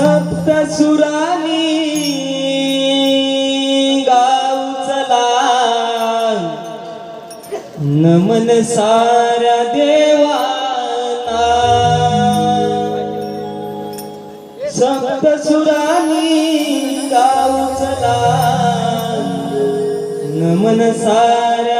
सप्त सुरानी गाव चला. नमन सारा देवाना. सप्त सुरानी गाव नमन सारा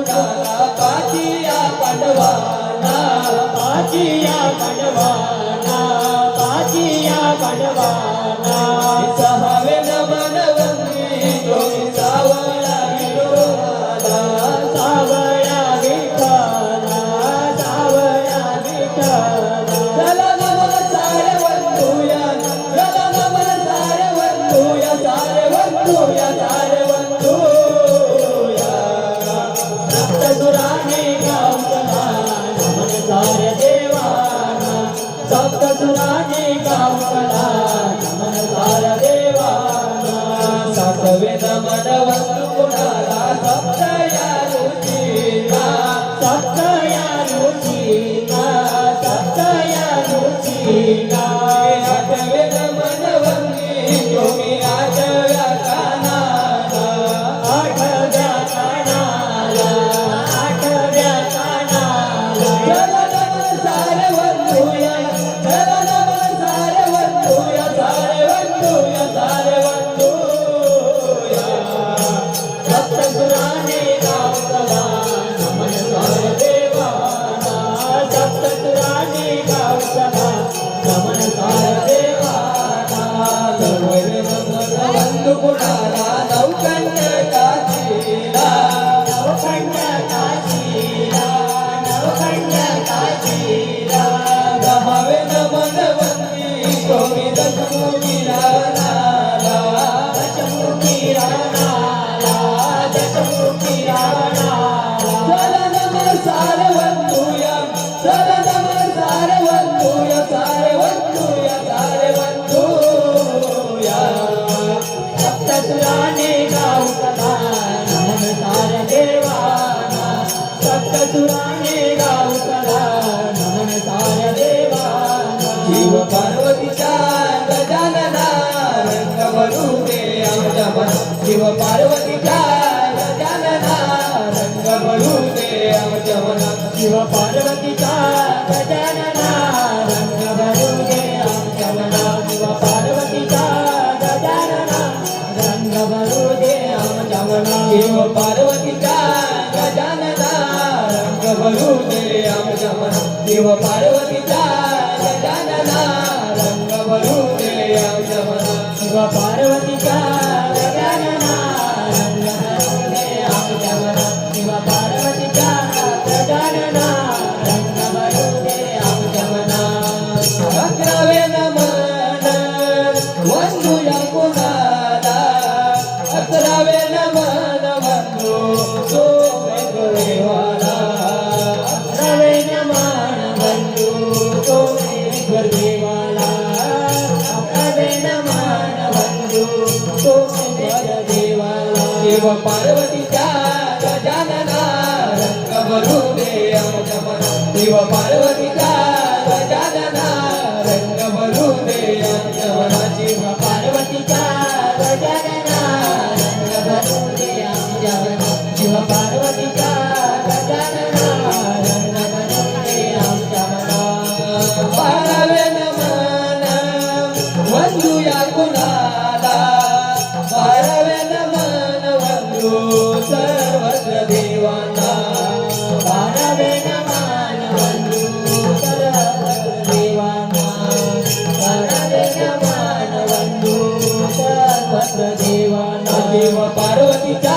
યમુના પાચિયા પડવાના પાચિયા પડવાના પાચિયા પડવાના ಭೇದ ಮನವನ್ನು গোড়া शिव पार्वतीचा गजानना रंग बनू दे आमच्या मना शिव पार्वतीचा गजानना रंग बनू दे आमच्या मना शिव पार्वतीचा गजानना रंग बनू दे आमच्या मना शिव पार्वतीचा गजानना रंग बनू दे आमच्या मना शिव पार्वतीचा गजानना रंग बनू दे आमच्या शिव पार्वतीचा Parvati ગજાનના રંગ ભરું દેવ જમન શિવ પાર્વતી सर्वत्र देवा देव पार्वतीचा